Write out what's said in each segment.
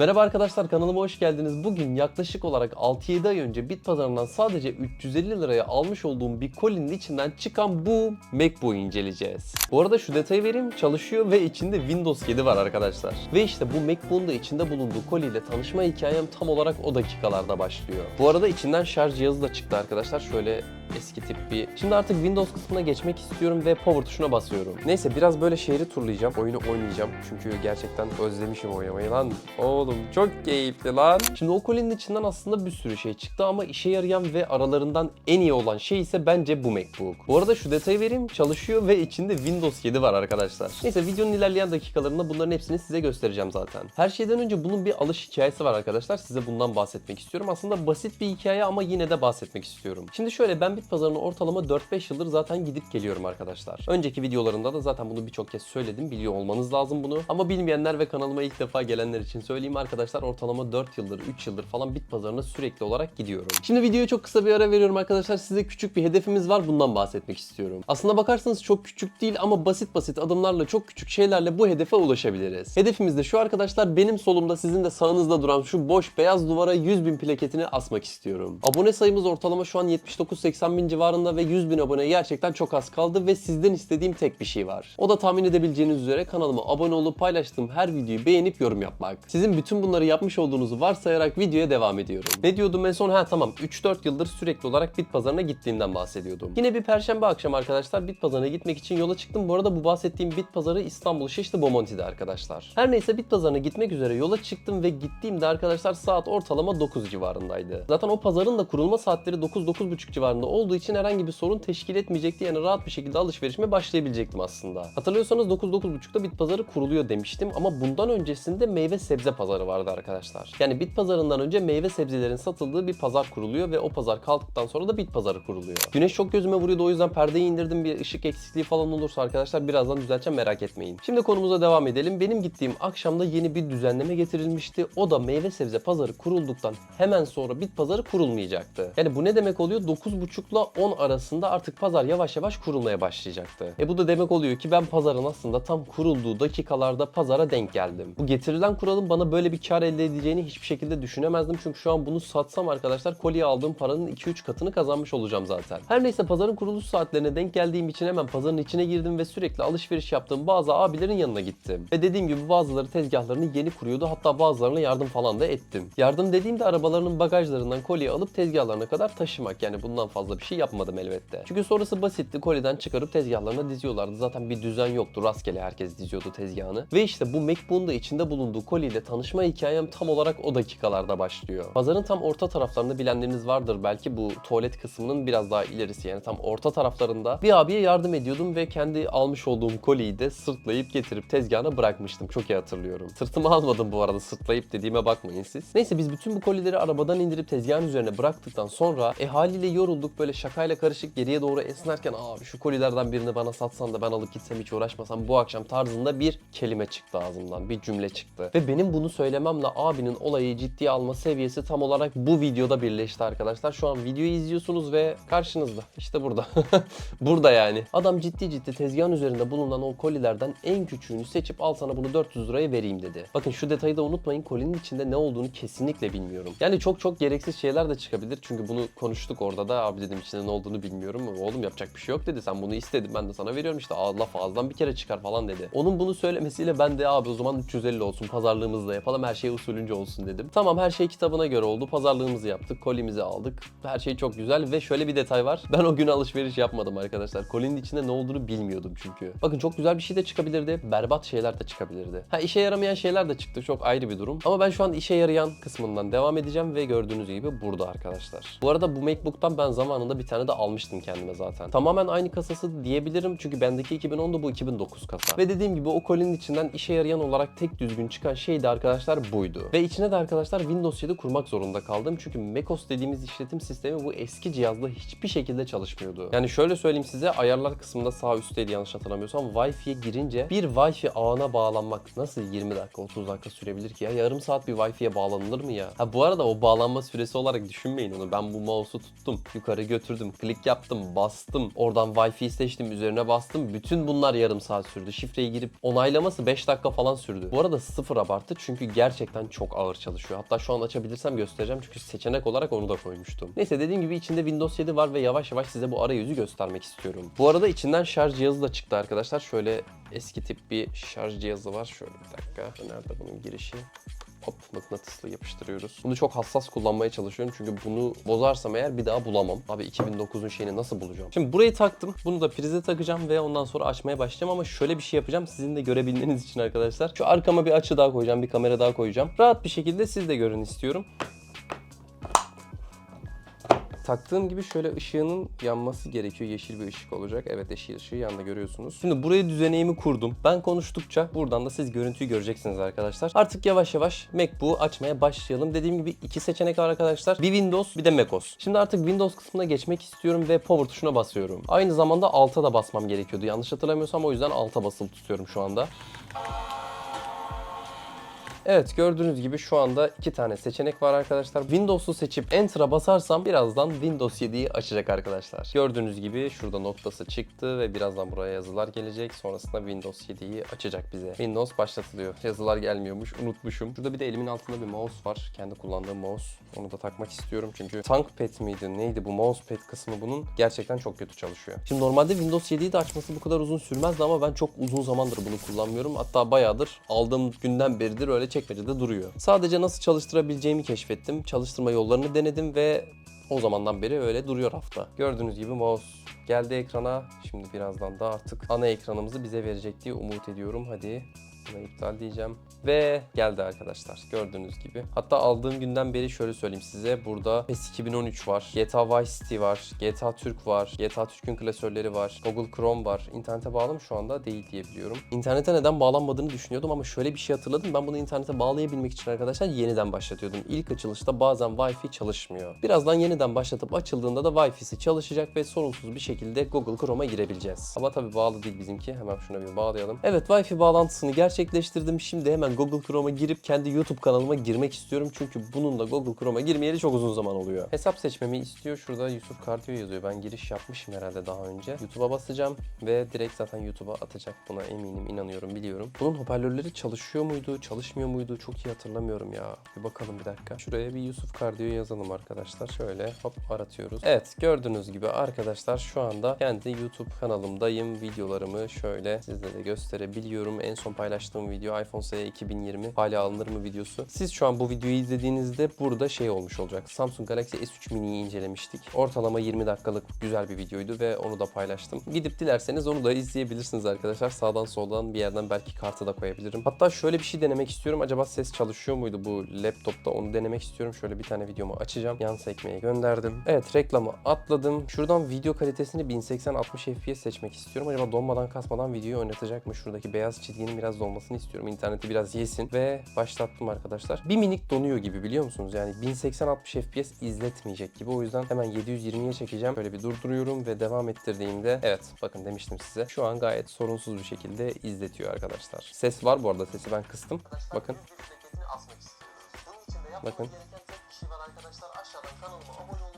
Merhaba arkadaşlar kanalıma hoş geldiniz. Bugün yaklaşık olarak 6-7 ay önce bit pazarından sadece 350 liraya almış olduğum bir kolinin içinden çıkan bu MacBook'u inceleyeceğiz. Bu arada şu detayı vereyim çalışıyor ve içinde Windows 7 var arkadaşlar. Ve işte bu MacBook'un da içinde bulunduğu koliyle tanışma hikayem tam olarak o dakikalarda başlıyor. Bu arada içinden şarj cihazı da çıktı arkadaşlar. Şöyle eski tip bir. Şimdi artık Windows kısmına geçmek istiyorum ve power tuşuna basıyorum. Neyse biraz böyle şehri turlayacağım. Oyunu oynayacağım. Çünkü gerçekten özlemişim oynamayı lan. Oğlum çok keyifli lan. Şimdi o kolinin içinden aslında bir sürü şey çıktı ama işe yarayan ve aralarından en iyi olan şey ise bence bu MacBook. Bu arada şu detayı vereyim. Çalışıyor ve içinde Windows 7 var arkadaşlar. Neyse videonun ilerleyen dakikalarında bunların hepsini size göstereceğim zaten. Her şeyden önce bunun bir alış hikayesi var arkadaşlar. Size bundan bahsetmek istiyorum. Aslında basit bir hikaye ama yine de bahsetmek istiyorum. Şimdi şöyle ben bit pazarına ortalama 4-5 yıldır zaten gidip geliyorum arkadaşlar. Önceki videolarında da zaten bunu birçok kez söyledim. Biliyor olmanız lazım bunu. Ama bilmeyenler ve kanalıma ilk defa gelenler için söyleyeyim arkadaşlar. Ortalama 4 yıldır, 3 yıldır falan bit pazarına sürekli olarak gidiyorum. Şimdi videoya çok kısa bir ara veriyorum arkadaşlar. Size küçük bir hedefimiz var. Bundan bahsetmek istiyorum. Aslında bakarsanız çok küçük değil ama basit basit adımlarla çok küçük şeylerle bu hedefe ulaşabiliriz. Hedefimiz de şu arkadaşlar. Benim solumda sizin de sağınızda duran şu boş beyaz duvara 100 bin plaketini asmak istiyorum. Abone sayımız ortalama şu an 79-80 bin civarında ve 100 bin aboneye gerçekten çok az kaldı ve sizden istediğim tek bir şey var. O da tahmin edebileceğiniz üzere kanalıma abone olup paylaştığım her videoyu beğenip yorum yapmak. Sizin bütün bunları yapmış olduğunuzu varsayarak videoya devam ediyorum. Ne diyordum en son? Ha tamam 3-4 yıldır sürekli olarak bit pazarına gittiğimden bahsediyordum. Yine bir perşembe akşam arkadaşlar bit pazarına gitmek için yola çıktım. Bu arada bu bahsettiğim bit pazarı İstanbul Şişli Bomonti'de arkadaşlar. Her neyse bit pazarına gitmek üzere yola çıktım ve gittiğimde arkadaşlar saat ortalama 9 civarındaydı. Zaten o pazarın da kurulma saatleri 9-9.30 civarında olduğu için herhangi bir sorun teşkil etmeyecekti. Yani rahat bir şekilde alışverişime başlayabilecektim aslında. Hatırlıyorsanız 9-9.30'da bit pazarı kuruluyor demiştim ama bundan öncesinde meyve sebze pazarı vardı arkadaşlar. Yani bit pazarından önce meyve sebzelerin satıldığı bir pazar kuruluyor ve o pazar kalktıktan sonra da bit pazarı kuruluyor. Güneş çok gözüme vuruyordu o yüzden perdeyi indirdim bir ışık eksikliği falan olursa arkadaşlar birazdan düzelteceğim merak etmeyin. Şimdi konumuza devam edelim. Benim gittiğim akşamda yeni bir düzenleme getirilmişti. O da meyve sebze pazarı kurulduktan hemen sonra bit pazarı kurulmayacaktı. Yani bu ne demek oluyor? 9.30 ile 10 arasında artık pazar yavaş yavaş kurulmaya başlayacaktı. E bu da demek oluyor ki ben pazarın aslında tam kurulduğu dakikalarda pazara denk geldim. Bu getirilen kuralın bana böyle bir kar elde edeceğini hiçbir şekilde düşünemezdim. Çünkü şu an bunu satsam arkadaşlar kolye aldığım paranın 2-3 katını kazanmış olacağım zaten. Her neyse pazarın kuruluş saatlerine denk geldiğim için hemen pazarın içine girdim ve sürekli alışveriş yaptığım bazı abilerin yanına gittim. Ve dediğim gibi bazıları tezgahlarını yeni kuruyordu. Hatta bazılarına yardım falan da ettim. Yardım dediğimde arabalarının bagajlarından kolye alıp tezgahlarına kadar taşımak. Yani bundan fazla bir şey yapmadım elbette. Çünkü sonrası basitti. Koliden çıkarıp tezgahlarına diziyorlardı. Zaten bir düzen yoktu. Rastgele herkes diziyordu tezgahını. Ve işte bu MacBook'un da içinde bulunduğu kolyeyle tanışma hikayem tam olarak o dakikalarda başlıyor. Pazarın tam orta taraflarında bilenleriniz vardır belki bu tuvalet kısmının biraz daha ilerisi yani tam orta taraflarında bir abiye yardım ediyordum ve kendi almış olduğum kolyeyi de sırtlayıp getirip tezgahına bırakmıştım. Çok iyi hatırlıyorum. Sırtıma almadım bu arada sırtlayıp dediğime bakmayın siz. Neyse biz bütün bu kolyeleri arabadan indirip tezgahın üzerine bıraktıktan sonra e haliyle yorulduk böyle şakayla karışık geriye doğru esnerken abi şu kolilerden birini bana satsan da ben alıp gitsem hiç uğraşmasam bu akşam tarzında bir kelime çıktı ağzımdan. Bir cümle çıktı. Ve benim bunu söylememle abinin olayı ciddiye alma seviyesi tam olarak bu videoda birleşti arkadaşlar. Şu an videoyu izliyorsunuz ve karşınızda. işte burada. burada yani. Adam ciddi ciddi tezgahın üzerinde bulunan o kolilerden en küçüğünü seçip al sana bunu 400 liraya vereyim dedi. Bakın şu detayı da unutmayın. Kolinin içinde ne olduğunu kesinlikle bilmiyorum. Yani çok çok gereksiz şeyler de çıkabilir. Çünkü bunu konuştuk orada da abi dedim içinde ne olduğunu bilmiyorum. Oğlum yapacak bir şey yok dedi. Sen bunu istedin ben de sana veriyorum işte Aa, laf ağızdan bir kere çıkar falan dedi. Onun bunu söylemesiyle ben de abi o zaman 350 olsun pazarlığımızı da yapalım her şey usulünce olsun dedim. Tamam her şey kitabına göre oldu. Pazarlığımızı yaptık. Kolimizi aldık. Her şey çok güzel ve şöyle bir detay var. Ben o gün alışveriş yapmadım arkadaşlar. Kolinin içinde ne olduğunu bilmiyordum çünkü. Bakın çok güzel bir şey de çıkabilirdi. Berbat şeyler de çıkabilirdi. Ha işe yaramayan şeyler de çıktı. Çok ayrı bir durum. Ama ben şu an işe yarayan kısmından devam edeceğim ve gördüğünüz gibi burada arkadaşlar. Bu arada bu MacBook'tan ben zamanında bir tane de almıştım kendime zaten. Tamamen aynı kasası diyebilirim çünkü bendeki 2010'da bu 2009 kasa. Ve dediğim gibi o kolinin içinden işe yarayan olarak tek düzgün çıkan şey de arkadaşlar buydu. Ve içine de arkadaşlar Windows 7 kurmak zorunda kaldım. Çünkü macOS dediğimiz işletim sistemi bu eski cihazda hiçbir şekilde çalışmıyordu. Yani şöyle söyleyeyim size ayarlar kısmında sağ üstteydi yanlış hatırlamıyorsam Wi-Fi'ye girince bir Wi-Fi ağına bağlanmak nasıl 20 dakika 30 dakika sürebilir ki ya? Yarım saat bir Wi-Fi'ye bağlanılır mı ya? Ha bu arada o bağlanma süresi olarak düşünmeyin onu. Ben bu mouse'u tuttum. Yukarı götürdüm. Klik yaptım, bastım. Oradan Wi-Fi seçtim, üzerine bastım. Bütün bunlar yarım saat sürdü. Şifreyi girip onaylaması 5 dakika falan sürdü. Bu arada sıfır abartı çünkü gerçekten çok ağır çalışıyor. Hatta şu an açabilirsem göstereceğim çünkü seçenek olarak onu da koymuştum. Neyse dediğim gibi içinde Windows 7 var ve yavaş yavaş size bu arayüzü göstermek istiyorum. Bu arada içinden şarj cihazı da çıktı arkadaşlar. Şöyle eski tip bir şarj cihazı var. Şöyle bir dakika. Nerede bunun girişi? Hop mıknatısla yapıştırıyoruz. Bunu çok hassas kullanmaya çalışıyorum çünkü bunu bozarsam eğer bir daha bulamam. Abi 2009'un şeyini nasıl bulacağım? Şimdi burayı taktım. Bunu da prize takacağım ve ondan sonra açmaya başlayacağım ama şöyle bir şey yapacağım sizin de görebilmeniz için arkadaşlar. Şu arkama bir açı daha koyacağım, bir kamera daha koyacağım. Rahat bir şekilde siz de görün istiyorum. Taktığım gibi şöyle ışığının yanması gerekiyor. Yeşil bir ışık olacak. Evet yeşil ışığı yanında görüyorsunuz. Şimdi buraya düzeneğimi kurdum. Ben konuştukça buradan da siz görüntüyü göreceksiniz arkadaşlar. Artık yavaş yavaş MacBook'u açmaya başlayalım. Dediğim gibi iki seçenek var arkadaşlar. Bir Windows bir de macOS. Şimdi artık Windows kısmına geçmek istiyorum ve Power tuşuna basıyorum. Aynı zamanda Alt'a da basmam gerekiyordu. Yanlış hatırlamıyorsam o yüzden Alt'a basılı tutuyorum şu anda. Evet gördüğünüz gibi şu anda iki tane seçenek var arkadaşlar. Windows'u seçip Enter'a basarsam birazdan Windows 7'yi açacak arkadaşlar. Gördüğünüz gibi şurada noktası çıktı ve birazdan buraya yazılar gelecek. Sonrasında Windows 7'yi açacak bize. Windows başlatılıyor. Yazılar gelmiyormuş. Unutmuşum. Şurada bir de elimin altında bir mouse var. Kendi kullandığım mouse. Onu da takmak istiyorum çünkü ThinkPad miydi neydi bu mousepad kısmı bunun gerçekten çok kötü çalışıyor. Şimdi normalde Windows 7'yi de açması bu kadar uzun sürmezdi ama ben çok uzun zamandır bunu kullanmıyorum. Hatta bayağıdır aldığım günden beridir öyle çekmecede duruyor. Sadece nasıl çalıştırabileceğimi keşfettim. Çalıştırma yollarını denedim ve o zamandan beri öyle duruyor hafta. Gördüğünüz gibi mouse geldi ekrana. Şimdi birazdan da artık ana ekranımızı bize verecek diye umut ediyorum. Hadi Buna iptal diyeceğim. Ve geldi arkadaşlar gördüğünüz gibi. Hatta aldığım günden beri şöyle söyleyeyim size. Burada PES 2013 var. GTA Vice City var. GTA Türk var. GTA Türk'ün klasörleri var. Google Chrome var. İnternete bağlı mı şu anda? Değil diye biliyorum. İnternete neden bağlanmadığını düşünüyordum ama şöyle bir şey hatırladım. Ben bunu internete bağlayabilmek için arkadaşlar yeniden başlatıyordum. İlk açılışta bazen Wi-Fi çalışmıyor. Birazdan yeniden başlatıp açıldığında da Wi-Fi'si çalışacak ve sorunsuz bir şekilde Google Chrome'a girebileceğiz. Ama tabii bağlı değil bizimki. Hemen şuna bir bağlayalım. Evet Wi-Fi bağlantısını gerçekleştirdim. Şimdi hemen Google Chrome'a girip kendi YouTube kanalıma girmek istiyorum. Çünkü bunun da Google Chrome'a girmeyeli çok uzun zaman oluyor. Hesap seçmemi istiyor. Şurada Yusuf Kardiyo yazıyor. Ben giriş yapmışım herhalde daha önce. YouTube'a basacağım ve direkt zaten YouTube'a atacak. Buna eminim, inanıyorum, biliyorum. Bunun hoparlörleri çalışıyor muydu, çalışmıyor muydu? Çok iyi hatırlamıyorum ya. Bir bakalım bir dakika. Şuraya bir Yusuf Kardiyo yazalım arkadaşlar. Şöyle hop aratıyoruz. Evet gördüğünüz gibi arkadaşlar şu anda kendi YouTube kanalımdayım. Videolarımı şöyle sizlere de gösterebiliyorum. En son paylaştığım video iPhone SE 2020 hala alınır mı videosu. Siz şu an bu videoyu izlediğinizde burada şey olmuş olacak. Samsung Galaxy S3 Mini'yi incelemiştik. Ortalama 20 dakikalık güzel bir videoydu ve onu da paylaştım. Gidip dilerseniz onu da izleyebilirsiniz arkadaşlar. Sağdan soldan bir yerden belki kartı da koyabilirim. Hatta şöyle bir şey denemek istiyorum. Acaba ses çalışıyor muydu bu laptopta? Onu denemek istiyorum. Şöyle bir tane videomu açacağım. Yan sekmeye gönderdim. Evet reklamı atladım. Şuradan video kalitesini 1080-60 FPS seçmek istiyorum. Acaba donmadan kasmadan videoyu oynatacak mı? Şuradaki beyaz çizginin biraz dolmasını istiyorum. İnterneti biraz yesin. Ve başlattım arkadaşlar. Bir minik donuyor gibi biliyor musunuz? Yani 1080-60 FPS izletmeyecek gibi. O yüzden hemen 720'ye çekeceğim. Şöyle bir durduruyorum ve devam ettirdiğimde evet bakın demiştim size. Şu an gayet sorunsuz bir şekilde izletiyor arkadaşlar. Ses var bu arada. Sesi ben kıstım. Bakın. Bakın.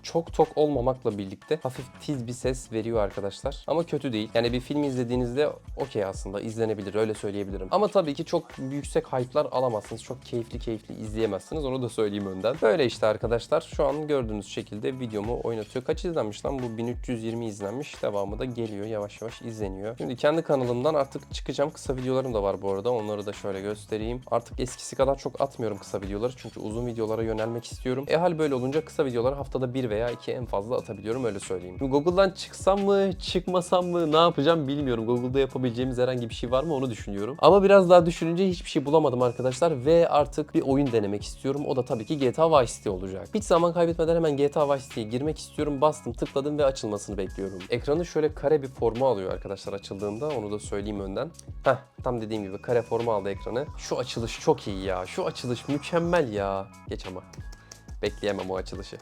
Çok tok olmamakla birlikte hafif tiz bir ses veriyor arkadaşlar. Ama kötü değil. Yani bir film izlediğinizde okey aslında izlenebilir öyle söyleyebilirim. Ama tabii ki çok yüksek hype'lar alamazsınız. Çok keyifli keyifli izleyemezsiniz. Onu da söyleyeyim önden. Böyle işte arkadaşlar. Şu an gördüğünüz şekilde videomu oynatıyor. Kaç izlenmiş lan? Bu 1320 izlenmiş. Devamı da geliyor. Yavaş yavaş izleniyor. Şimdi kendi kanalımdan artık çıkacağım. Kısa videolarım da var bu arada. Onları da şöyle göstereyim. Artık eskisi kadar çok atmıyorum kısa videoları. Çünkü uzun videolara yönelmek istiyorum. E hal böyle olunca kısa videoları haftada bir veya iki en fazla atabiliyorum öyle söyleyeyim. Google'dan çıksam mı çıkmasam mı ne yapacağım bilmiyorum. Google'da yapabileceğimiz herhangi bir şey var mı onu düşünüyorum. Ama biraz daha düşününce hiçbir şey bulamadım arkadaşlar ve artık bir oyun denemek istiyorum. O da tabii ki GTA Vice City olacak. Hiç zaman kaybetmeden hemen GTA Vice City'ye girmek istiyorum. Bastım tıkladım ve açılmasını bekliyorum. Ekranı şöyle kare bir formu alıyor arkadaşlar açıldığında. Onu da söyleyeyim önden. Heh tam dediğim gibi kare formu aldı ekranı. Şu açılış çok iyi ya. Şu açılış mükemmel ya. Geç ama. Bekleyemem o açılışı.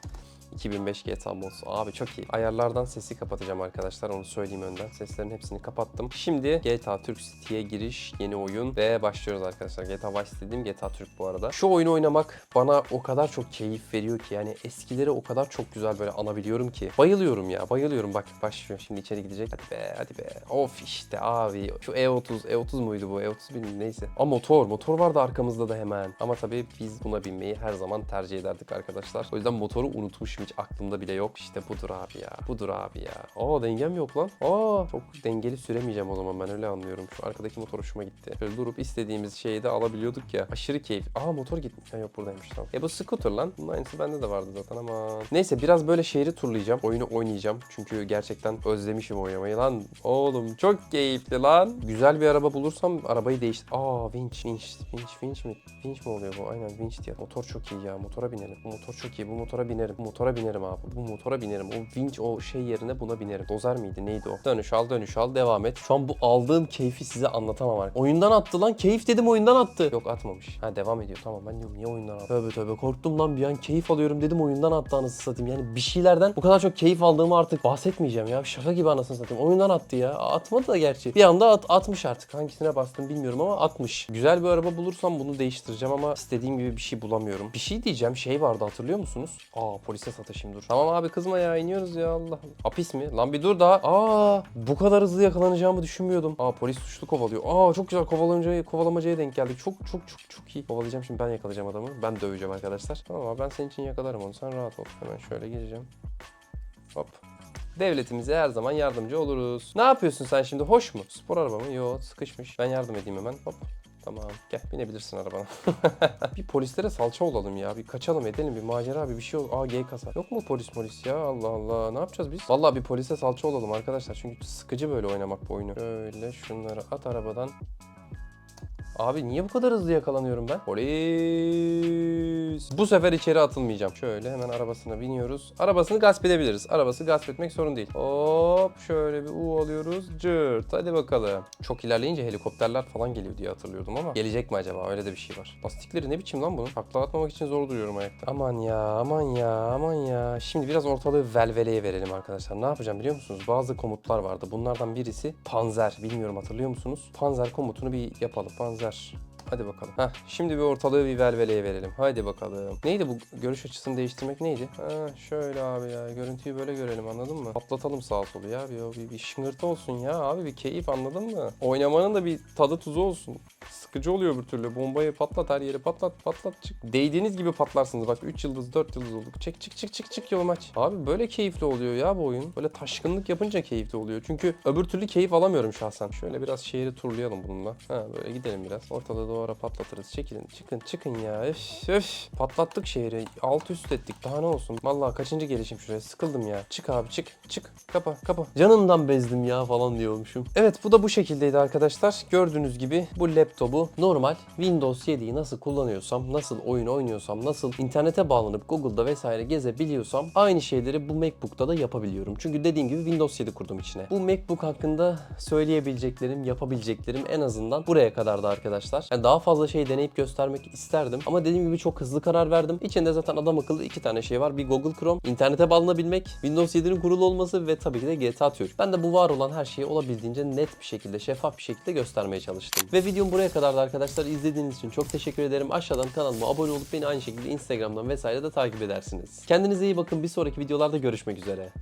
2005 GTA Mods. Abi çok iyi. Ayarlardan sesi kapatacağım arkadaşlar. Onu söyleyeyim önden. Seslerin hepsini kapattım. Şimdi GTA Türk City'ye giriş, yeni oyun ve başlıyoruz arkadaşlar. GTA Vice dediğim GTA Türk bu arada. Şu oyunu oynamak bana o kadar çok keyif veriyor ki yani eskileri o kadar çok güzel böyle anabiliyorum ki. Bayılıyorum ya bayılıyorum. Bak başlıyor. Şimdi içeri gidecek. Hadi be hadi be. Of işte abi. Şu E30. E30 muydu bu? E30 bilmiyorum neyse. Ama motor. Motor vardı arkamızda da hemen. Ama tabii biz buna binmeyi her zaman tercih ederdik arkadaşlar. O yüzden motoru unutmuşum hiç aklımda bile yok. İşte budur abi ya. Budur abi ya. Aa dengem yok lan. Aa çok dengeli süremeyeceğim o zaman ben öyle anlıyorum. Şu arkadaki motor hoşuma gitti. Şöyle durup istediğimiz şeyi de alabiliyorduk ya. Aşırı keyif. Aa motor gitmiş. Ha, yok buradaymış tamam. E bu scooter lan. Bunun aynısı bende de vardı zaten ama. Neyse biraz böyle şehri turlayacağım. Oyunu oynayacağım. Çünkü gerçekten özlemişim oynamayı lan. Oğlum çok keyifli lan. Güzel bir araba bulursam arabayı değiştir. Aa vinç vinç vinç vinç mi? Vinç mi oluyor bu? Aynen vinç diye. Motor çok iyi ya. Motora binerim. Bu motor çok iyi. Bu motora binerim. Bu motora binerim abi. Bu motora binerim. O vinç o şey yerine buna binerim. Dozer miydi? Neydi o? Dönüş al dönüş al devam et. Şu an bu aldığım keyfi size anlatamam artık. Oyundan attı lan. Keyif dedim oyundan attı. Yok atmamış. Ha devam ediyor. Tamam ben diyorum niye oyundan attı? Tövbe tövbe korktum lan bir an keyif alıyorum dedim oyundan attı anasını satayım. Yani bir şeylerden bu kadar çok keyif aldığımı artık bahsetmeyeceğim ya. Şaka gibi anasını satayım. Oyundan attı ya. Atmadı da gerçi. Bir anda at, atmış artık. Hangisine bastım bilmiyorum ama atmış. Güzel bir araba bulursam bunu değiştireceğim ama istediğim gibi bir şey bulamıyorum. Bir şey diyeceğim. Şey vardı hatırlıyor musunuz? Aa polise sataşayım dur. Tamam abi kızma ya iniyoruz ya Allah. Hapis mi? Lan bir dur daha. Aa bu kadar hızlı yakalanacağımı düşünmüyordum. Aa polis suçlu kovalıyor. Aa çok güzel kovalamacaya, kovalamacaya denk geldik. Çok çok çok çok iyi. Kovalayacağım şimdi ben yakalayacağım adamı. Ben döveceğim arkadaşlar. Tamam abi ben senin için yakalarım onu. Sen rahat ol. Hemen şöyle gireceğim. Hop. Devletimize her zaman yardımcı oluruz. Ne yapıyorsun sen şimdi? Hoş mu? Spor araba mı? Yo sıkışmış. Ben yardım edeyim hemen. Hop. Tamam gel binebilirsin arabana. bir polislere salça olalım ya. Bir kaçalım edelim bir macera bir bir şey ol. Aa G kasa. Yok mu polis polis ya Allah Allah. Ne yapacağız biz? Vallahi bir polise salça olalım arkadaşlar. Çünkü sıkıcı böyle oynamak bu oyunu. Şöyle şunları at arabadan. Abi niye bu kadar hızlı yakalanıyorum ben? Polis. Bu sefer içeri atılmayacağım. Şöyle hemen arabasına biniyoruz. Arabasını gasp edebiliriz. Arabası gasp etmek sorun değil. Hop şöyle bir U alıyoruz. Cırt. Hadi bakalım. Çok ilerleyince helikopterler falan geliyor diye hatırlıyordum ama gelecek mi acaba? Öyle de bir şey var. Lastikleri ne biçim lan bunun? Takla atmamak için zor duruyorum ayakta. Aman ya aman ya aman ya. Şimdi biraz ortalığı velveleye verelim arkadaşlar. Ne yapacağım biliyor musunuz? Bazı komutlar vardı. Bunlardan birisi panzer. Bilmiyorum hatırlıyor musunuz? Panzer komutunu bir yapalım. Panzer. Gracias. Hadi bakalım. Heh, şimdi bir ortalığı bir velveleye verelim. Hadi bakalım. Neydi bu görüş açısını değiştirmek neydi? Ha, şöyle abi ya. Görüntüyü böyle görelim anladın mı? Patlatalım sağa solu ya. Bir, bir, bir şıngırtı olsun ya abi. Bir keyif anladın mı? Oynamanın da bir tadı tuzu olsun. Sıkıcı oluyor bir türlü. Bombayı patlat her yeri patlat patlat çık. Değdiğiniz gibi patlarsınız. Bak 3 yıldız 4 yıldız olduk. Çek çık çık çık çık yolum aç. Abi böyle keyifli oluyor ya bu oyun. Böyle taşkınlık yapınca keyifli oluyor. Çünkü öbür türlü keyif alamıyorum şahsen. Şöyle biraz şehri turlayalım bununla. Ha böyle gidelim biraz. Ortalığı doğru patlatırız. Çekilin çıkın çıkın ya. Öf öf. Patlattık şehri. Alt üst ettik. Daha ne olsun. Vallahi kaçıncı gelişim şuraya. Sıkıldım ya. Çık abi çık. Çık. Kapa kapa. Canımdan bezdim ya falan diyormuşum. Evet bu da bu şekildeydi arkadaşlar. Gördüğünüz gibi bu laptopu normal Windows 7'yi nasıl kullanıyorsam, nasıl oyun oynuyorsam, nasıl internete bağlanıp Google'da vesaire gezebiliyorsam aynı şeyleri bu MacBook'ta da yapabiliyorum. Çünkü dediğim gibi Windows 7 kurdum içine. Bu MacBook hakkında söyleyebileceklerim, yapabileceklerim en azından buraya kadardı arkadaşlar. Yani daha fazla şey deneyip göstermek isterdim ama dediğim gibi çok hızlı karar verdim. İçinde zaten adam akıllı iki tane şey var. Bir Google Chrome, internete bağlanabilmek, Windows 7'nin kurulu olması ve tabii ki de GTA Türk. Ben de bu var olan her şeyi olabildiğince net bir şekilde, şeffaf bir şekilde göstermeye çalıştım. Ve videom buraya kadardı arkadaşlar. İzlediğiniz için çok teşekkür ederim. Aşağıdan kanalıma abone olup beni aynı şekilde Instagram'dan vesaire de takip edersiniz. Kendinize iyi bakın. Bir sonraki videolarda görüşmek üzere.